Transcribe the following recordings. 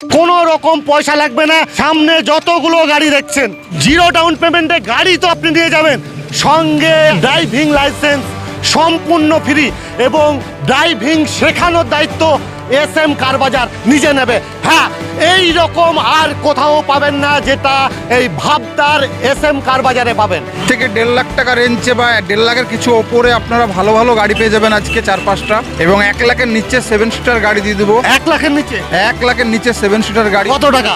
কোনো রকম পয়সা লাগবে না। সামনে যতগুলো গাড়ি দেখছেন, জিরো ডাউন পেমেন্টে গাড়ি তো আপনি নিয়ে যাবেন। সঙ্গে ড্রাইভিং লাইসেন্স সম্পূর্ণ ফ্রি এবং ড্রাইভিং শেখানোর দায়িত্ব এস এম কারবাজার নিজে নেবে। হ্যাঁ এই রকম আর কোথাও পাবেন না যেটা এই ভাবদার এস এম কারবাজারে পাবেন। থেকে দেড় লাখ টাকা রেঞ্জে বা দেড় লাখের কিছু ওপরে আপনারা ভালো ভালো গাড়ি পেয়ে যাবেন আজকে চার পাঁচটা। এবং এক লাখের নিচে সেভেন সিটার গাড়ি দিয়ে দেবো। এক লাখের নিচে? এক লাখের নিচে সেভেন সিটার গাড়ি। কত টাকা?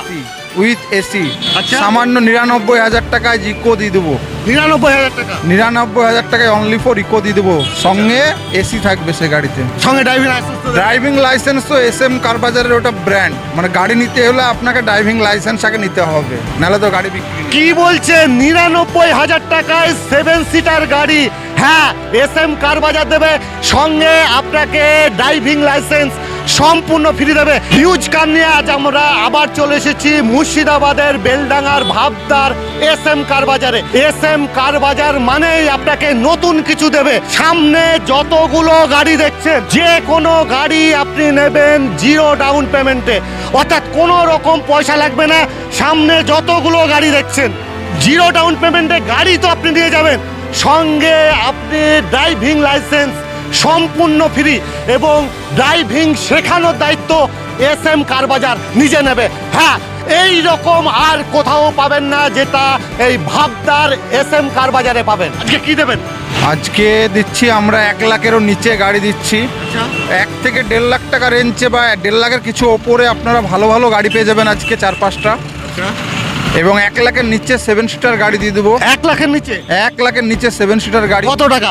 উইথ এসি আচ্ছা। সামান্য নিরানব্বই হাজার টাকায় ইকো দিয়ে দেবো। নিরানব্বই হাজার টাকা? নিরানব্বই হাজার টাকায় অনলি ফর ইকো দিয়ে দেবো। সঙ্গে এসি থাকবে সে গাড়িতে। সঙ্গে ড্রাইভিং লাইসেন্স ড্রাইভিং লাইসেন্স তো এস এম কারবাজারের ওটা ব্র্যান্ড মানে গাড়ি নিতে হলে আপনাকে ড্রাইভিং লাইসেন্স আগে নিতে হবে। নাহলে তো গাড়ি বিক্রি নেই। কি বলছে? নিরানব্বই হাজার টাকায় সেভেন সিটার গাড়ি। হ্যাঁ এস এম কার বাজার দেবে। সঙ্গে আপনাকে ড্রাইভিং লাইসেন্স সম্পূর্ণ ফ্রি দেবে হিউজ কার নিয়ে আজ আমরা আবার চলে এসেছি মুর্শিদাবাদের বেলডাঙ্গার ভাবদার এস এম কার বাজারে। এস এম কার বাজার মানেই আপনাকে নতুন কিছু দেবে। সামনে যতগুলো গাড়ি দেখছেন, যে কোনো গাড়ি আপনি নেবেন জিরো ডাউন পেমেন্টে অর্থাৎ কোনো রকম পয়সা লাগবে না, সামনে যতগুলো গাড়ি দেখছেন, জিরো ডাউন পেমেন্টে গাড়ি তো আপনি দিয়ে যাবেন। সঙ্গে আপনি ড্রাইভিং লাইসেন্স সম্পূর্ণ ফ্রি এবং ড্রাইভিং শেখানোর দায়িত্ব এস এম কারবাজার নিজে নেবে। হ্যাঁ এই রকম আর কোথাও পাবেন না যেটা এই ভাবদার এস এম কারবাজারে পাবেন। আজকে কি দেবেন? আজকে দিচ্ছি আমরা এক লাখেরও নিচে গাড়ি দিচ্ছি। এক থেকে দেড় লাখ টাকা রেঞ্জে বা দেড় লাখের কিছু ওপরে আপনারা ভালো ভালো গাড়ি পেয়ে যাবেন আজকে চার পাঁচটা। এবং এক লাখের নিচে সেভেন সিটার গাড়ি দিয়ে দেবো। এক লাখের নিচে? এক লাখের নিচে সেভেন সিটার গাড়ি কত টাকা?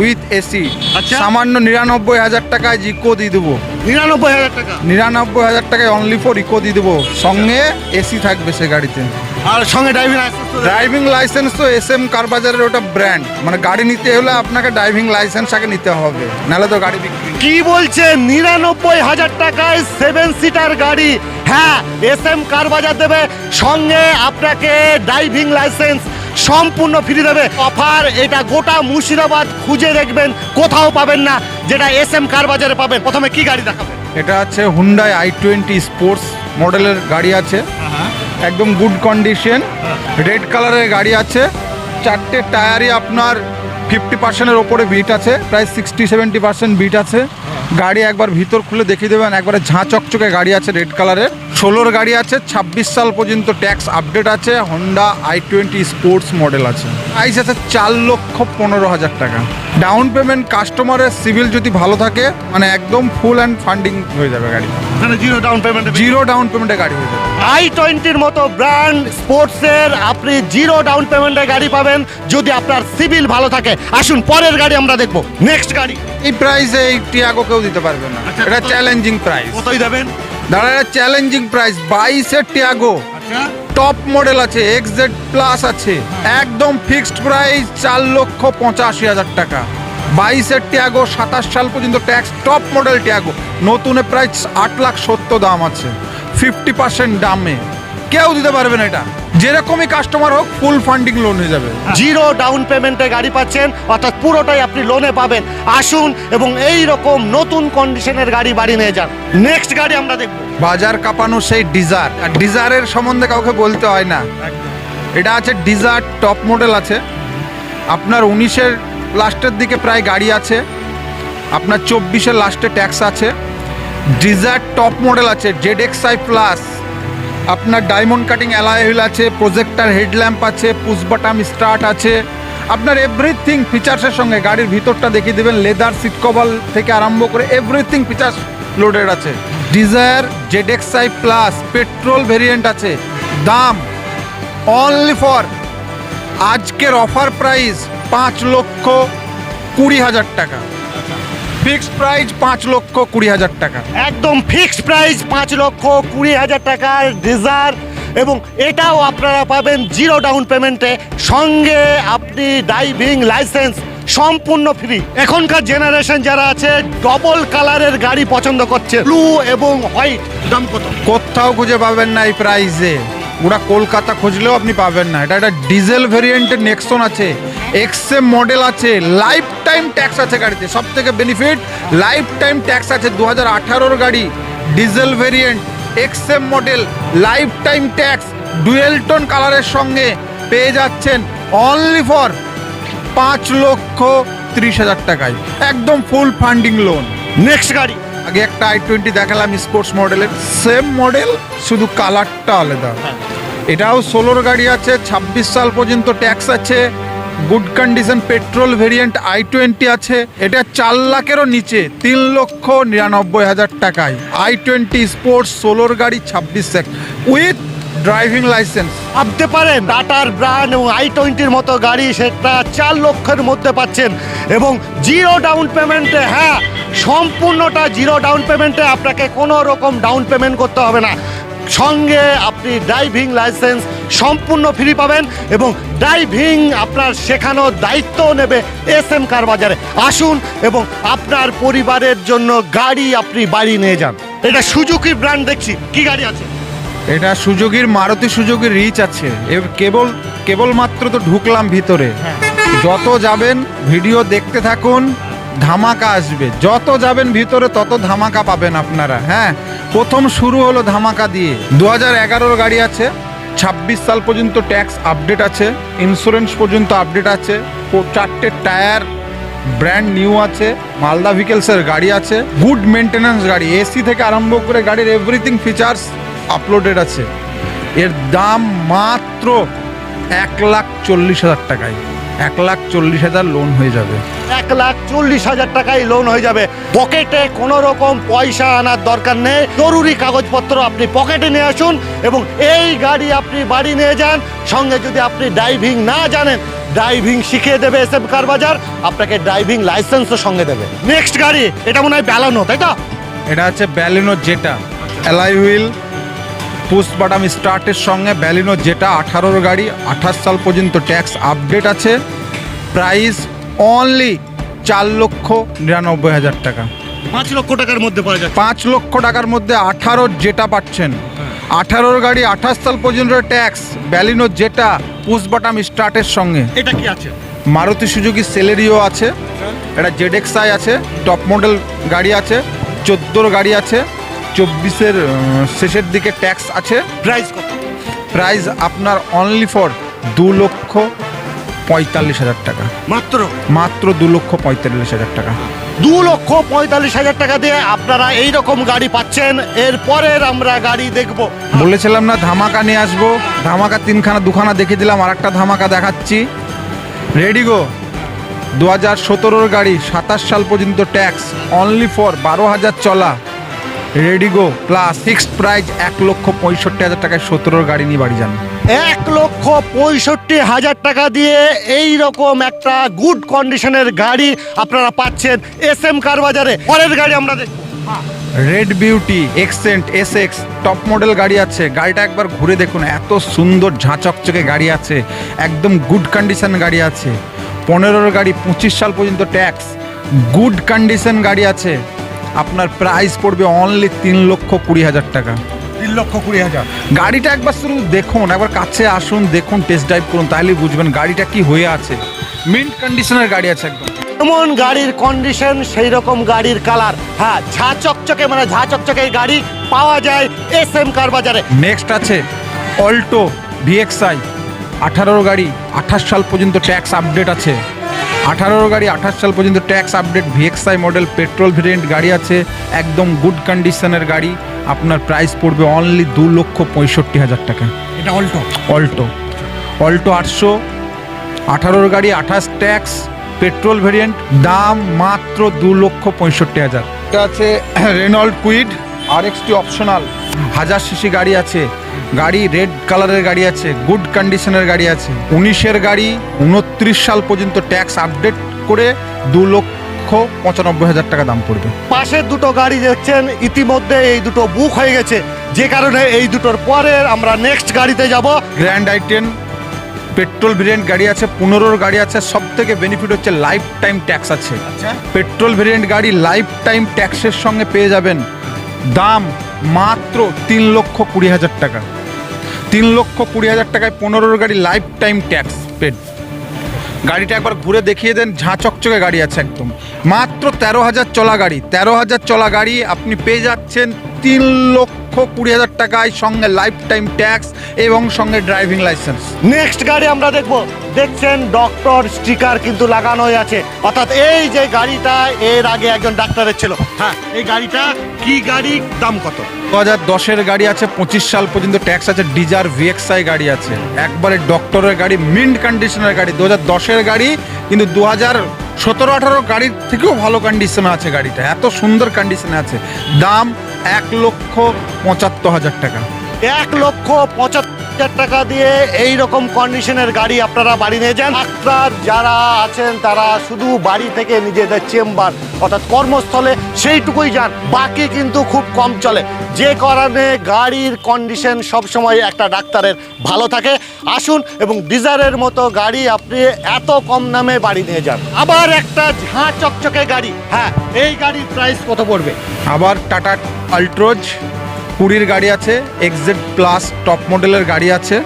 উইথ এসি আচ্ছা। সামান্য নিরানব্বই হাজার টাকায় ইকো দিয়ে দেবো। নিরানব্বই হাজার টাকা? নিরানব্বই হাজার টাকায় অনলি ফর ইকো দিয়ে দেবো। সঙ্গে এসি থাকবে সে গাড়িতে। আর সঙ্গে ড্রাইভিং লাইসেন্স ড্রাইভিং লাইসেন্স তো এস এম কারবাজারের ওটা ব্র্যান্ড মানে গাড়ি নিতে হলে আপনাকে ড্রাইভিং লাইসেন্স আগে নিতে হবে। নাহলে তো গাড়ি বিক্রি। কি বলছে? নিরানব্বই হাজার টাকায় সেভেন সিটার গাড়ি। হ্যাঁ এস এম কার বাজার দেবে সঙ্গে আপনাকে ড্রাইভিং লাইসেন্স সম্পূর্ণ ফ্রি দেবে। অফার এটা গোটা মুর্শিদাবাদ খুঁজে দেখবেন কোথাও পাবেন না যেটা এস এম কার বাজারে পাবেন। প্রথমে কি গাড়ি দেখাবেন? এটা আছে হুন্ডাই আই টোয়েন্টি স্পোর্টস মডেলের গাড়ি আছে। একদম গুড কন্ডিশন রেড কালারের গাড়ি আছে। চারটে টায়ারই আপনার ফিফটি পার্সেন্টের ওপরে বিট আছে, প্রায় সিক্সটি সেভেন্টি পার্সেন্ট বিট আছে। গাড়ি একবার ভিতর খুলে দেখিয়ে দেবেন। একবারে ঝাঁ চকচকে গাড়ি আছে রেড কালারের। ষোলোর গাড়ি আছে ছাব্বিশ সাল পর্যন্ত ট্যাক্স আপডেট আছে Honda i twenty sports model আছে। প্রাইস আছে চার লক্ষ পনেরো হাজার টাকা। ডাউন পেমেন্ট কাস্টমারের সিভিল যদি ভালো থাকে মানে একদম ফুল অ্যান্ড ফান্ডিং হয়ে যাবে গাড়ি। Zero down payment zero down পেমেন্টে গাড়ি হয়ে যাবে। আই টোয়েন্টির মতো ব্র্যান্ড স্পোর্টসের আপনি জিরো ডাউন পেমেন্টে গাড়ি পাবেন যদি আপনার সিভিল ভালো থাকে। আসুন পরের গাড়ি আমরা দেখব। নেক্সট গাড়ি। এই প্রাইসে এই টিয়াগো কেউ দিতে পারবে না। আচ্ছা, এটা চ্যালেঞ্জিং প্রাইস কতই দেবেন? দাঁড়া এটা চ্যালেঞ্জিং প্রাইস বাইশের টিয়াগো আচ্ছা। টপ মডেল আছে এক্স জেড প্লাস আছে। একদম ফিক্সড প্রাইস চার লক্ষ পঁচাশি হাজার টাকা। বাইশের টিয়াগো সাতাশ সাল পর্যন্ত ট্যাক্স টপ মডেল টিয়াগো নতুনের প্রাইস আট লাখ সত্তর দাম আছে। ফিফটি পার্সেন্ট দামে। কেউ দিতে পারবে না এটা। যেরকমই কাস্টমার হোক ফুল ফান্ডিং লোন হয়ে যাবে। জিরো ডাউন পেমেন্টে গাড়ি পাচ্ছেন অর্থাৎ পুরোটাই আপনি লোনে পাবেন। আসুন এবং এই রকম নতুন কন্ডিশনের গাড়ি বাড়ি নিয়ে যান। নেক্সট গাড়ি আমরা দেখব। বাজার কাঁপানো সেই ডিজার আর ডিজারের সম্বন্ধে কাউকে বলতে হয় না। এটা আছে ডিজার টপ মডেল আছে। আপনার উনিশের লাস্টের দিকে প্রায় গাড়ি আছে। আপনার চব্বিশের লাস্টে ট্যাক্স আছে। ডিজার টপ মডেল আছে জেড এক্স আই প্লাস আপনার ডায়মন্ড কাটিং অ্যালয় হুইল আছে প্রজেক্টার হেডল্যাম্প আছে পুশ বাটাম স্টার্ট আছে। আপনার এভরিথিং ফিচার্সের সঙ্গে গাড়ির ভিতরটা দেখিয়ে দেবেন লেদার সিট কভার থেকে আরম্ভ করে এভরিথিং ফিচার্স লোডেড আছে। Dzire Z X I plus petrol variant আছে। দাম অনলি ফর আজকের অফার প্রাইস পাঁচ লক্ষ কুড়ি হাজার টাকা। ফিক্সড প্রাইস পাঁচ লক্ষ কুড়ি হাজার টাকা। একদম ফিক্সড প্রাইস পাঁচ লক্ষ কুড়ি হাজার টাকার ডিজার এবং এটাও আপনারা পাবেন জিরো ডাউন পেমেন্টে। সঙ্গে আপনি ড্রাইভিং লাইসেন্স সম্পূর্ণ ফ্রি। এখনকার জেনারেশন যারা আছে ডবল কালারের গাড়ি পছন্দ করছে। ব্লু এবং হোয়াইট দাম কত? কোথাও খুঁজে পাবেন না এই প্রাইসে ওরা কলকাতা খুঁজলেও আপনি পাবেন না। এটা একটা ডিজেল ভেরিয়েন্টের নেক্সন আছে। এক্সএম মডেল আছে লাইফ টাইম ট্যাক্স আছে গাড়িতে। সব থেকে বেনিফিট লাইফ টাইম ট্যাক্স আছে দু হাজার আঠারোর গাড়ি diesel variant XM model life time tax dual tone কালারের সঙ্গে পেয়ে যাচ্ছেন অনলি ফর পাঁচ লক্ষ ত্রিশ হাজার টাকায়। একদম ফুল ফান্ডিং লোন নেক্সট গাড়ি। আগে একটা আই টোয়েন্টি দেখালাম স্পোর্টস মডেলের সেম মডেল শুধু কালারটা আলাদা। এটাও ষোলোর গাড়ি আছে ছাব্বিশ সাল পর্যন্ত ট্যাক্স আছে। Good condition petrol variant i twenty আছে। এটা চার লাখেরও নিচে, তিন লক্ষ নিরানব্বই হাজার টাকায়। আই টোয়েন্টি স্পোর্টস ষোলোর গাড়ি, ছাব্বিশ সেক উইথ ড্রাইভিং লাইসেন্স। ভাবতে পারেন, টাটার ব্র্যান্ড এবং আই টোয়েন্টির মতো গাড়ি সেটা চার লক্ষের মধ্যে পাচ্ছেন এবং জিরো ডাউন পেমেন্টে হ্যাঁ সম্পূর্ণটা জিরো ডাউন পেমেন্টে আপনাকে কোনো রকম ডাউন পেমেন্ট করতে হবে না। সঙ্গে আপনি ড্রাইভিং লাইসেন্স সম্পূর্ণ ফ্রি পাবেন এবং ড্রাইভিং আপনার শেখানোর দায়িত্ব নেবে এস এম কার বাজারে। আসুন এবং আপনার পরিবারের জন্য গাড়ি আপনি বাড়ি নিয়ে যান। এটা সুজুকি ব্র্যান্ড দেখছি। কি গাড়ি আছে? এটা সুযোগীর মারুতি সুযোগীর রিচ আছে। কেবল কেবলমাত্র তো ঢুকলাম ভিতরে। যত যাবেন ভিডিও দেখতে থাকুন। ধামাকা আসবে। যত যাবেন ভিতরে, তত ধামাকা পাবেন আপনারা হ্যাঁ? প্রথম শুরু হলো ধামাকা দিয়ে। দু হাজার গাড়ি আছে, ছাব্বিশ সাল পর্যন্ত ট্যাক্স আপডেট আছে ইন্স্যুরেন্স পর্যন্ত আপডেট আছে চারটে টায়ার ব্র্যান্ড নিউ আছে, মালদা ভিকেলসের গাড়ি আছে গুড মেনটেন্যান্স গাড়ি এসি থেকে আরম্ভ করে গাড়ির এভরিথিং ফিচার্স আপলোডেড আছে। এর দাম মাত্র এক লাখ চল্লিশ হাজার টাকায়। এক লাখ চল্লিশ হাজার লোন হয়ে যাবে। এক লাখ চল্লিশ হাজার টাকায় লোন হয়ে যাবে। পকেটে কোনো রকম পয়সা আনার দরকার নেই। জরুরি কাগজপত্র আপনি পকেটে নিয়ে আসুন এবং এই গাড়ি আপনি বাড়ি নিয়ে যান। সঙ্গে যদি আপনি ড্রাইভিং না জানেন ড্রাইভিং শিখিয়ে দেবে এস এম কার বাজার আপনাকে ড্রাইভিং লাইসেন্সও সঙ্গে দেবে। নেক্সট গাড়ি এটা মনে হয় বেলানো তাই তো? এটা হচ্ছে Baleno Zeta alloy wheel push button স্টার্টের সঙ্গে ব্যালিনো যেটা আঠারোর গাড়ি আঠাশ সাল পর্যন্ত ট্যাক্স আপডেট আছে। প্রাইস অনলি চার লক্ষ নিরানব্বই হাজার টাকা। পাঁচ লক্ষ টাকার মধ্যে পাওয়া যাচ্ছে। পাঁচ লক্ষ টাকার মধ্যে আঠারোর যেটা পাচ্ছেন। আঠারোর গাড়ি আঠাশ সাল পর্যন্ত ট্যাক্স ব্যালিনো যেটা পুশ বাটাম স্টার্টের সঙ্গে। এটা কি আছে? মারুতি সুজুকি সেলেরিও আছে। এটা জেডেক্সআই আছে টপ মডেল গাড়ি আছে চোদ্দোর গাড়ি আছে। চব্বিশের শেষের দিকে ট্যাক্স আছে। প্রাইস কত? প্রাইস আপনার অনলি ফর দু লক্ষ পঁয়তাল্লিশ হাজার টাকা। মাত্র? মাত্র দু লক্ষ পঁয়তাল্লিশ হাজার টাকা। দু লক্ষ পঁয়তাল্লিশ হাজার টাকা দিয়ে আপনারা এই রকম গাড়ি পাচ্ছেন এরপরের আমরা গাড়ি দেখব। বলেছিলাম না ধামাকা নিয়ে আসব। ধামাকা তিনখানা দুখানা দেখে দিলাম আর একটা ধামাকা দেখাচ্ছি। রেডি গো দু হাজার সতেরোর গাড়ি সাতাশ সাল পর্যন্ত ট্যাক্স অনলি ফর বারো হাজার চলা। Ready go plus fixed price এক লক্ষ পঁয়ষট্টি হাজার টাকায় সতেরোর গাড়ি নিয়ে বাড়ি যান। এক লক্ষ পঁয়ষট্টি হাজার টাকা দিয়ে এই রকম একটা গুড কন্ডিশনের গাড়ি আপনারা পাচ্ছেন এস এম কার বাজারে। পরের গাড়ি আমরা red beauty Accent S X top model গাড়ি আছে। গাড়িটা একবার ঘুরে দেখুন এত সুন্দর ঝাঁচকচকে গাড়ি আছে একদম গুড কন্ডিশন গাড়ি আছে। পনেরোর গাড়ি পঁচিশ সাল পর্যন্ত ট্যাক্স গুড কন্ডিশন গাড়ি আছে। আপনার প্রাইস পড়বে অনলি তিন লক্ষ কুড়ি হাজার টাকা। তিন লক্ষ কুড়ি হাজার। গাড়িটা একবার শুধু দেখুন একবার কাছে আসুন দেখুন টেস্ট ড্রাইভ করুন তাহলেই বুঝবেন গাড়িটা কি হয়ে আছে। মিন্ট কন্ডিশনের গাড়ি আছে একদম। যেমন গাড়ির কন্ডিশন সেই রকম গাড়ির কালার হ্যাঁ ঝা চকচকে মানে ঝা চকচকে গাড়ি পাওয়া যায় এস এম কার বাজারে। নেক্সট আছে অল্টো ভিএক্সআই আঠারোর গাড়ি আঠাশ সাল পর্যন্ত ট্যাক্স আপডেট আছে। আঠারোর গাড়ি আঠাশ সাল পর্যন্ত tax update VXI model petrol variant গাড়ি আছে একদম গুড কন্ডিশনের গাড়ি। আপনার প্রাইস পড়বে অনলি দু লক্ষ পঁয়ষট্টি হাজার টাকা। এটা অল্টো অল্টো অল্টো আটশো আঠারোর গাড়ি আঠাশ ট্যাক্স পেট্রোল ভেরিয়েন্ট দাম মাত্র দু লক্ষ পঁয়ষট্টি হাজার। এটা আছে Renault Kwid R XT optional. হাজার সিসি গাড়ি আছে। গাড়ি রেড কালারের গাড়ি আছে গুড কন্ডিশনের গাড়ি আছে। উনিশের গাড়ি উনত্রিশ সাল পর্যন্ত ট্যাক্স আপডেট করে দু লক্ষ পঁচানব্বই হাজার টাকা দাম পড়বে। পাশের দুটো গাড়ি দেখছেন ইতিমধ্যে এই দুটো বুক হয়ে গেছে। যে কারণে এই দুটোর পরে আমরা নেক্সট গাড়িতে যাব। গ্র্যান্ড আইটেন পেট্রোল ভেরিয়েন্ট গাড়ি আছে পনেরোর গাড়ি আছে। সব থেকে বেনিফিট হচ্ছে লাইফ টাইম ট্যাক্স আছে পেট্রোল ভেরিয়েন্ট গাড়ি লাইফ টাইম ট্যাক্সের সঙ্গে পেয়ে যাবেন। দাম মাত্র তিন লক্ষ কুড়ি হাজার টাকা। তিন লক্ষ কুড়ি হাজার টাকায় পনেরোর গাড়ি লাইফ টাইম ট্যাক্স পেড গাড়িটা একবার ঘুরে দেখিয়ে দেন, ঝাঁ চকচকে গাড়ি আছে একদম। মাত্র তেরো হাজার চলা গাড়ি, তেরো হাজার চলা গাড়ি আপনি পেয়ে যাচ্ছেন তিন লক্ষ কুড়ি হাজার টাকায় সঙ্গে লাইফ টাইম ট্যাক্স এবং সঙ্গে ড্রাইভিং লাইসেন্স নেক্সট গাড়ি আমরা দেখব। দেখছেন ডক্টর স্টিকার কিন্তু লাগানো আছে। অর্থাৎ এই যে গাড়িটা এর আগে একজন ডাক্তারের ছিল হ্যাঁ এই গাড়িটা কি গাড়ি দাম কত? দু হাজার দশের গাড়ি আছে পঁচিশ সাল পর্যন্ত ট্যাক্স আছে ডিজার ভিএক্সআই গাড়ি আছে। একবারে ডক্টরের গাড়ি মিন্ট কন্ডিশনের গাড়ি। দু হাজার দশের গাড়ি কিন্তু দু হাজার সতেরো, আঠারো গাড়ির থেকেও ভালো কন্ডিশনে আছে গাড়িটা। এত সুন্দর কন্ডিশনে আছে। দাম এক লক্ষ পঁচাত্তর হাজার টাকা। এক লক্ষ পঁচাত্তর টাকা দিয়ে এই রকম কন্ডিশনের গাড়ি আপনারা বাড়ি নিয়ে যান। ডাক্তার যারা আছেন, তারা শুধু বাড়ি থেকে নিজেদের চেম্বার অর্থাৎ কর্মস্থলে সেইটুকুই যান, বাকি কিন্তু খুব কম চলে। যে কারণে গাড়ির কন্ডিশন সবসময় একটা ডাক্তারের ভালো থাকে। আসুন এবং ডিজারের মতো গাড়ি আপনি এত কম দামে বাড়ি নিয়ে যান। আবার একটা ঝাঁ চকচকে গাড়ি হ্যাঁ এই গাড়ির প্রাইস কত পড়বে? আবার টাটা আল্ট্রোজ কুড়ির গাড়ি আছে এক্সেড প্লাস টপ মডেলের গাড়ি আছে।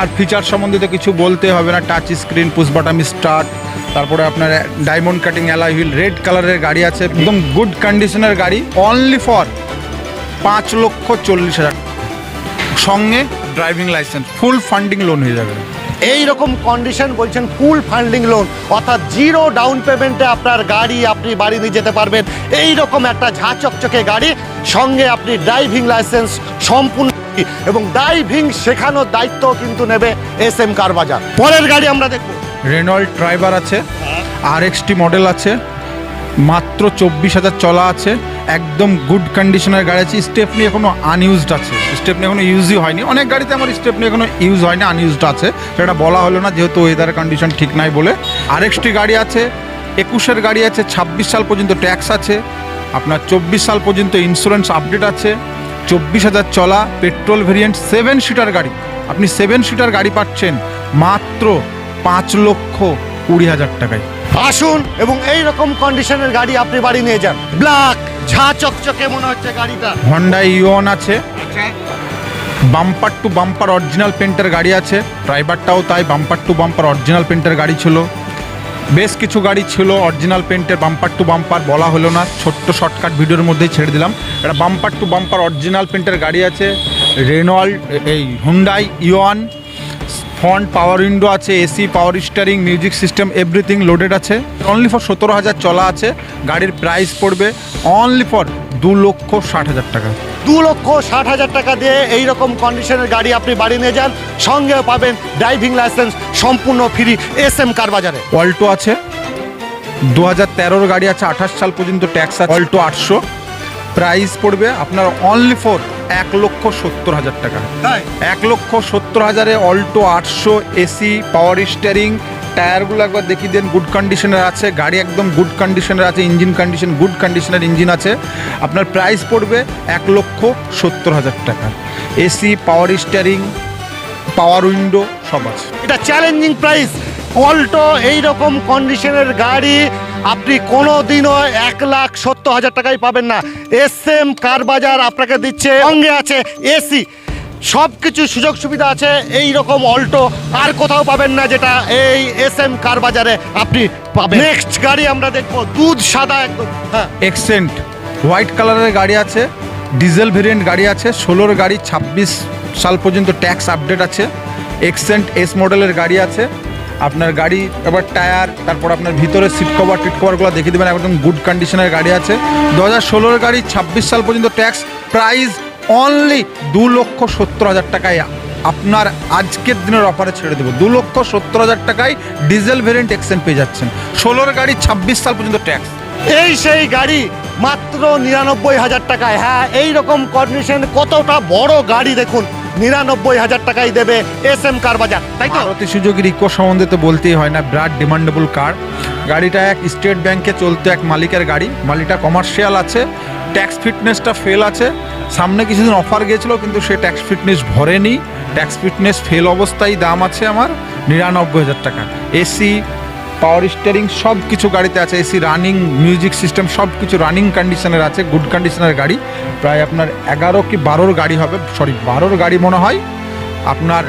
আর ফিচার সম্বন্ধিত কিছু বলতে হবে না touch screen push button start তারপরে আপনার diamond cutting alloy wheel red কালারের গাড়ি আছে, একদম গুড কন্ডিশনের গাড়ি অনলি ফর পাঁচ লক্ষ চল্লিশ হাজার সঙ্গে driving licence full funding loan হয়ে যাবে। এই রকম কন্ডিশন বলছেন ফুল ফান্ডিং লোন অর্থাৎ জিরো ডাউন পেমেন্টে আপনার গাড়ি আপনি বাড়ি নিয়ে যেতে পারবেন। এই রকম একটা ঝাঁচকচকে গাড়ি সঙ্গে আপনি ড্রাইভিং লাইসেন্স সম্পূর্ণ এবং ড্রাইভিং শেখানোর দায়িত্ব কিন্তু নেবে এস এম কার বাজার। পরের গাড়ি আমরা দেখব। রেনল্ড ড্রাইভার আছে আর এক্সটি মডেল আছে মাত্র চব্বিশ হাজার চলা আছে। একদম গুড কন্ডিশনের গাড়ি আছে। স্টেপনি এখনও আনইউজড আছে। স্টেপনি এখনও ইউজই হয়নি। অনেক গাড়িতে আমার স্টেপনি এখনও ইউজ হয়নি আনইউজড আছে। সেটা বলা হলো না, যেহেতু ওয়েদার কন্ডিশন ঠিক নাই বলে। আরেকটি গাড়ি আছে, একুশের গাড়ি আছে, ছাব্বিশ সাল পর্যন্ত ট্যাক্স আছে। আপনার চব্বিশ সাল পর্যন্ত ইন্স্যুরেন্স আপডেট আছে। চব্বিশ হাজার চলা পেট্রোল ভেরিয়েন্ট সেভেন সিটার গাড়ি। আপনি সেভেন সিটার গাড়ি পাচ্ছেন মাত্র পাঁচ লক্ষ কুড়ি হাজার টাকায়। আসুন এবং এই রকম কন্ডিশনের গাড়ি আপনি বাড়ি নিয়ে যান। ব্ল্যাক ঝাঁ চকচকে মনে হচ্ছে গাড়িটা। হন্ডা ইওন আছে। বাম্পার টু বাম্পার অরিজিনাল পেন্টের গাড়ি আছে। ড্রাইভারটাও তাই বাম্পার টু বাম্পার অরিজিনাল পেন্টের গাড়ি ছিল। বেশ কিছু গাড়ি ছিল অরিজিনাল পেন্টের বাম্পার টু বাম্পার বলা হলো না। ছোট্ট শর্টকাট ভিডিওর মধ্যেই ছেড়ে দিলাম। এটা বাম্পার টু বাম্পার অরিজিনাল পেন্টের গাড়ি আছে। রেনল্ড এই Hyundai Eon front power window আছে AC power steering music system everything loaded আছে। অনলি ফর সতেরো হাজার চলা আছে গাড়ির প্রাইস পড়বে অনলি ফর দু লক্ষ ষাট হাজার টাকা। দু লক্ষ ষাট হাজার টাকা দিয়ে এই রকম কন্ডিশনের গাড়ি আপনি বাড়ি নিয়ে যান সঙ্গে পাবেন ড্রাইভিং লাইসেন্স সম্পূর্ণ ফ্রি এস এম কার বাজারে। অল্টো আছে দু হাজার তেরোর গাড়ি আছে আঠাশ সাল পর্যন্ত ট্যাক্স আছে অল্টো আটশো। প্রাইস পড়বে আপনার অনলি ফর এক লক্ষ সত্তর হাজার টাকা। তাই? এক লক্ষ সত্তর হাজারে অল্টো আটশো এসি পাওয়ার স্টিয়ারিং টায়ারগুলো একবার দেখিয়ে দেন গুড কন্ডিশনের আছে গাড়ি একদম গুড কন্ডিশনের আছে ইঞ্জিন কন্ডিশন গুড কন্ডিশনের ইঞ্জিন আছে। আপনার প্রাইস পড়বে এক লক্ষ সত্তর হাজার টাকা। AC power steering power window সব আছে। এটা চ্যালেঞ্জিং প্রাইস অল্টো এই রকম কন্ডিশনের গাড়ি আপনি কোনো দিনও এক লাখ সত্তর হাজার টাকায় পাবেন না। এস এম কার বাজার আপনাকে দিচ্ছে, সঙ্গে আছে এসি সব কিছু সুযোগ সুবিধা আছে এই রকম অল্টো আর কোথাও পাবেন না যেটা এই এস এম কার বাজারে আপনি পাবেন। নেক্সট গাড়ি আমরা দেখব, দুধ সাদা একদম হ্যাঁ। এক্সেন্ট হোয়াইট কালারের গাড়ি আছে ডিজেল ভেরিয়েন্ট গাড়ি আছে, ষোলোর গাড়ি, ছাব্বিশ সাল পর্যন্ত ট্যাক্স আপডেট আছে। এক্সেন্ট এস মডেলের গাড়ি আছে আপনার গাড়ি এবার টায়ার, তারপর আপনার ভিতরে সিট কভার টিট কভারগুলো দেখিয়ে দেবেন, একদম গুড কন্ডিশনের গাড়ি আছে। দু হাজার ষোলোর গাড়ি, ছাব্বিশ সাল পর্যন্ত ট্যাক্স প্রাইস অনলি দু লক্ষ সত্তর হাজার টাকায় আপনার আজকের দিনের অফারে ছেড়ে দেবো। দু লক্ষ সত্তর হাজার টাকায় ডিজেল ভেরিয়েন্ট এক্সেন্ট পেয়ে যাচ্ছেন। ষোলোর গাড়ি, ছাব্বিশ সাল পর্যন্ত ট্যাক্স এই সেই গাড়ি মাত্র নিরানব্বই হাজার টাকায়। হ্যাঁ এই রকম কন্ডিশন কতটা বড় গাড়ি দেখুন। নিরানব্বই হাজার টাকাই দেবে এস এম কার বাজার, তাই তো? মারুতি সুযোগের ইকো সম্বন্ধে তো বলতেই হয় না, বিরাট ডিমান্ডেবল কার গাড়িটা এক স্টেট ব্যাংকে চলতো, এক মালিকের গাড়ি। মালিকটা কমার্শিয়াল আছে ট্যাক্স ফিটনেসটা ফেল আছে। সামনে কিছুদিন অফার গিয়েছিল, কিন্তু সে ট্যাক্স ফিটনেস ভরেনি। ট্যাক্স ফিটনেস ফেল অবস্থায় দাম আছে আমার নিরানব্বই হাজার টাকা। এসি পাওয়ার স্টিয়ারিং সব কিছু গাড়িতে আছে এসি রানিং মিউজিক সিস্টেম সব কিছু রানিং কন্ডিশনের আছে গুড কন্ডিশনের গাড়ি। প্রায় আপনার এগারো কি বারোর গাড়ি হবে সরি বারোর গাড়ি মনে হয়। আপনার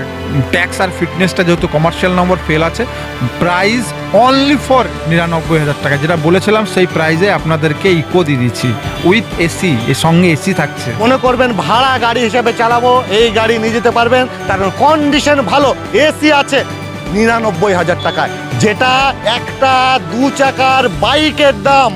ট্যাক্স আর ফিটনেসটা যেহেতু কমার্শিয়াল নম্বর ফেল আছে প্রাইস অনলি ফর নিরানব্বই হাজার টাকা। যেটা বলেছিলাম, সেই প্রাইজে আপনাদেরকে ইকো দিয়ে দিচ্ছি। উইথ এসি এর সঙ্গে এসি থাকছে। মনে করবেন, ভাড়া গাড়ি হিসেবে চালাবো, এই গাড়ি নিয়ে যেতে পারবেন। তার কন্ডিশন ভালো এসি আছে। নিরানব্বই হাজার টাকায়, যেটা একটা দু চাকার বাইকের দাম,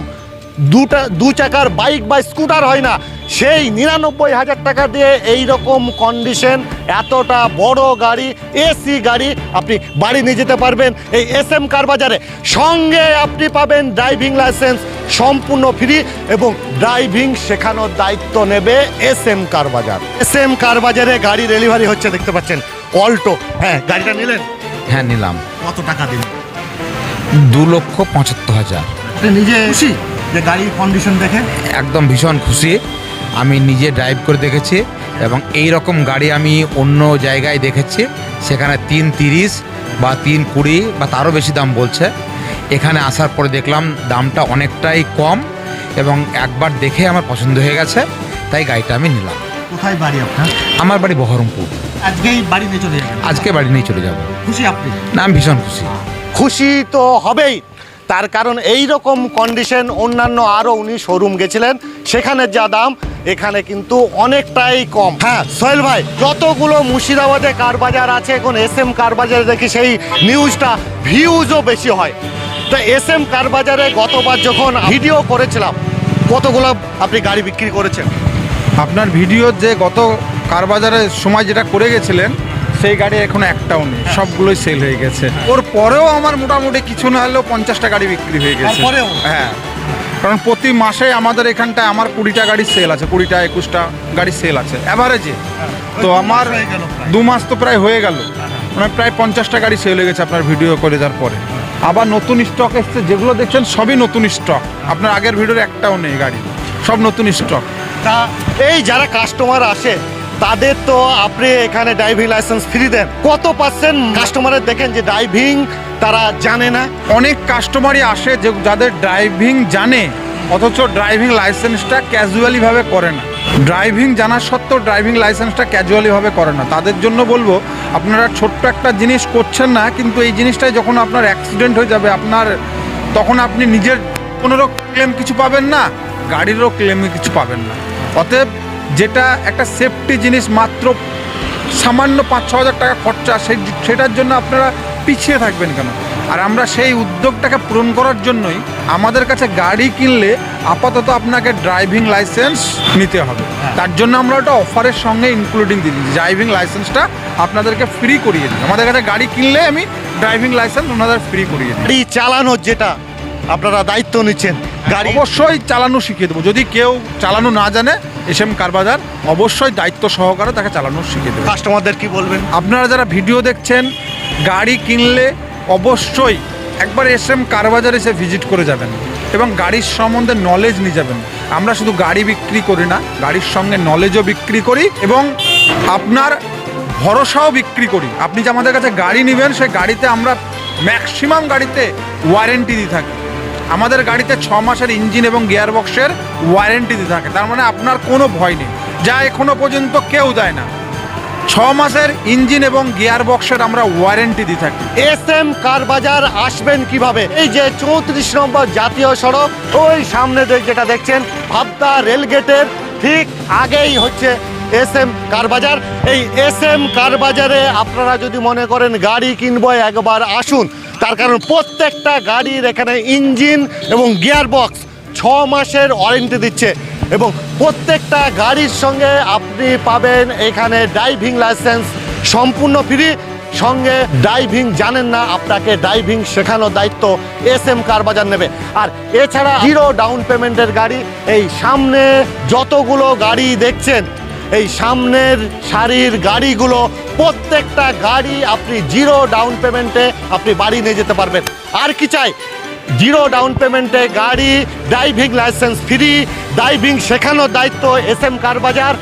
দুটা, দু চাকার বাইক বা স্কুটার হয় না, সেই নিরানব্বই হাজার টাকা দিয়ে এই রকম কন্ডিশন এতটা বড় গাড়ি, এসি গাড়ি আপনি বাড়ি নিয়ে যেতে পারবেন এই এস এম কার বাজারে। সঙ্গে আপনি পাবেন ড্রাইভিং লাইসেন্স সম্পূর্ণ ফ্রি এবং ড্রাইভিং শেখানোর দায়িত্ব নেবে এস এম কার বাজার। এস এম কার বাজারে গাড়ি ডেলিভারি হচ্ছে, দেখতে পাচ্ছেন, অল্টো। হ্যাঁ গাড়িটা নিলেন? হ্যাঁ নিলাম। কত টাকা দিলেন দু লক্ষ পঁচাত্তর হাজার। নিজে খুশি? যে গাড়ির কন্ডিশন দেখে? একদম ভীষণ খুশি। আমি নিজে ড্রাইভ করে দেখেছি এবং এই রকম গাড়ি আমি অন্য জায়গায় দেখেছি। সেখানে তিন তিরিশ বা তিন কুড়ি বা তারও বেশি দাম বলছে। এখানে আসার পরে দেখলাম দামটা অনেকটাই কম এবং একবার দেখে আমার পছন্দ হয়ে গেছে। তাই গাড়িটা আমি নিলাম। কোথায় বাড়ি আপনার? আমার বাড়ি বহরমপুর। আজকেই বাড়ি নিয়ে চলে যাবেন। আজকে বাড়ি নিয়ে চলে যাব। খুশি আপনি? না আমি ভীষণ খুশি। খুশি তো হবেই। তার কারণ এই রকম কন্ডিশন অন্যান্য আরও উনি শোরুম গেছিলেন সেখানে যা দাম এখানে কিন্তু অনেকটাই কম। হ্যাঁ সোহেল ভাই যতগুলো মুর্শিদাবাদে কার বাজার আছে এখন এস এম কার বাজারে দেখি সেই নিউজটা ভিউজও বেশি হয়। তো এস এম কার বাজারে গতবার যখন ভিডিও করেছিলাম কতগুলো আপনি গাড়ি বিক্রি করেছেন? আপনার ভিডিও যে গত কারবাজারের সময় যেটা করে গেছিলেন সেই গাড়ি এখন একটাও নেই সবগুলোই সেল হয়ে গেছে। ওর পরেও আমার মোটামুটি কিছু না হলেও পঞ্চাশটা গাড়ি বিক্রি হয়ে গেছে? হ্যাঁ। কারণ প্রতি মাসে আমাদের এখানটায় আমার কুড়িটা গাড়ি সেল আছে কুড়িটা একুশটা গাড়ি সেল আছে অ্যাভারেজে তো আমার হয়ে। দু মাস তো প্রায় হয়ে গেল। মানে প্রায় পঞ্চাশটা গাড়ি সেল হয়ে গেছে আপনার ভিডিও করে যাওয়ার পরে। আবার নতুন স্টক এসছে যেগুলো দেখছেন সবই নতুন স্টক আপনার আগের ভিডিওর একটাও নেই গাড়ি সব নতুন স্টক তা এই যারা কাস্টমার আসে তাদের তো আপনি এখানে ড্রাইভিং লাইসেন্স ফ্রি দেন। কত পার্সেন্ট কাস্টমারের দেখেন যে ড্রাইভিং তারা জানে না? অনেক কাস্টমারই আসে যে যাদের ড্রাইভিং জানে, অথচ ড্রাইভিং লাইসেন্সটা ক্যাজুয়ালিভাবে করে না। ড্রাইভিং জানা সত্ত্বেও ড্রাইভিং লাইসেন্সটা ক্যাজুয়ালিভাবে করে না। তাদের জন্য বলব, আপনারা ছোট্ট একটা জিনিস করছেন না, কিন্তু এই জিনিসটাই যখন আপনার অ্যাক্সিডেন্ট হয়ে যাবে, আপনার তখন আপনি নিজের কোনোরও ক্লেম কিছু পাবেন না, গাড়িরও ক্লেমে কিছু পাবেন না। অতএব যেটা একটা সেফটি জিনিস মাত্র সামান্য পাঁচ ছ হাজার টাকা খরচা সেই সেটার জন্য আপনারা পিছিয়ে থাকবেন কেন? আর আমরা সেই উদ্যোগটাকে পূরণ করার জন্যই আমাদের কাছে গাড়ি কিনলে আপাতত আপনাকে ড্রাইভিং লাইসেন্স নিতে হবে। তার জন্য আমরা ওটা অফারের সঙ্গে ইনক্লুডিং দিচ্ছি। ড্রাইভিং লাইসেন্সটা আপনাদেরকে ফ্রি করিয়ে দিই আমাদের কাছে গাড়ি কিনলে আমি ড্রাইভিং লাইসেন্স ওনাদের ফ্রি করিয়ে দিই চালানোর যেটা আপনারা দায়িত্ব নিচ্ছেন। গাড়ি অবশ্যই চালানো শিখিয়ে দেবো। যদি কেউ চালানো না জানে এস এম কারবাজার অবশ্যই দায়িত্ব সহকারে তাকে চালানো শিখিয়ে দেবে। কাস্টমারদের কি বলবেন? আপনারা যারা ভিডিও দেখছেন গাড়ি কিনলে অবশ্যই একবার এস এম কারবাজার এসে ভিজিট করে যাবেন এবং গাড়ির সম্বন্ধে নলেজ নিয়ে যাবেন। আমরা শুধু গাড়ি বিক্রি করি না গাড়ির সঙ্গে নলেজও বিক্রি করি এবং আপনার ভরসাও বিক্রি করি। আপনি যে আমাদের কাছে গাড়ি নেবেন সেই গাড়িতে আমরা ম্যাক্সিমাম গাড়িতে ওয়ারেন্টি দিয়ে থাকি। আমাদের গাড়িতে ছ মাসের ইঞ্জিন এবং গিয়ার বক্সের ওয়ারেন্টি দিয়ে থাকে। তার মানে আপনার কোনো ভয় নেই। যা এখনও পর্যন্ত কেউ দেয় না। ছ মাসের ইঞ্জিন এবং গিয়ার বক্সের আমরা ওয়ারেন্টি দিয়ে থাকি। এস এম কার বাজার আসবেন কীভাবে? এই যে চৌত্রিশ নম্বর জাতীয় সড়ক, ওই সামনে যেটা দেখছেন ভাবতা রেল গেটের ঠিক আগেই হচ্ছে এস এম কার বাজার। এই এস এম কার বাজারে আপনারা যদি মনে করেন গাড়ি কিনবো, একবার আসুন। তার কারণ প্রত্যেকটা গাড়ির এখানে ইঞ্জিন এবং গিয়ার বক্স ছ মাসের ওয়ারেন্টি দিচ্ছে এবং প্রত্যেকটা গাড়ির সঙ্গে আপনি পাবেন এখানে ড্রাইভিং লাইসেন্স সম্পূর্ণ ফ্রি। সঙ্গে ড্রাইভিং জানেন না, আপনাকে ড্রাইভিং শেখানোর দায়িত্ব এস এম কার বাজার নেবে। আর এছাড়া জিরো ডাউন পেমেন্টের গাড়ি, এই সামনে যতগুলো গাড়ি দেখছেন এই সামনের সারির গাড়িগুলো, প্রত্যেকটা গাড়ি আপনি জিরো ডাউন পেমেন্টে আপনি বাড়ি নিয়ে যেতে পারবেন। আর কি চাই? জিরো ডাউন পেমেন্টে গাড়ি, ড্রাইভিং লাইসেন্স ফ্রি, ড্রাইভিং শেখানোর দায়িত্ব এস এম কার বাজার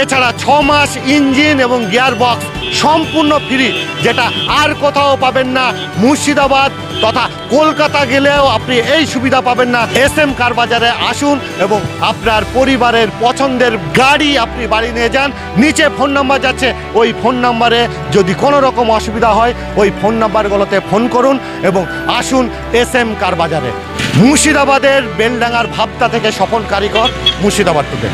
এছাড়া ছ মাস ইঞ্জিন এবং গিয়ার বক্স সম্পূর্ণ ফ্রি, যেটা আর কোথাও পাবেন না, মুর্শিদাবাদ তথা কলকাতা গেলেও আপনি এই সুবিধা পাবেন না। এস এম কার বাজারে আসুন এবং আপনার পরিবারের পছন্দের গাড়ি আপনি বাড়ি নিয়ে যান। নিচে ফোন নাম্বার যাচ্ছে, ওই ফোন নাম্বারে যদি কোনো রকম অসুবিধা হয়, ওই ফোন নাম্বারগুলোতে ফোন করুন এবং আসুন এস এম কার বাজারে। মুর্শিদাবাদের বেলডাঙ্গার ভাবতা থেকে সফল কারিগর মুর্শিদাবাদ থেকে।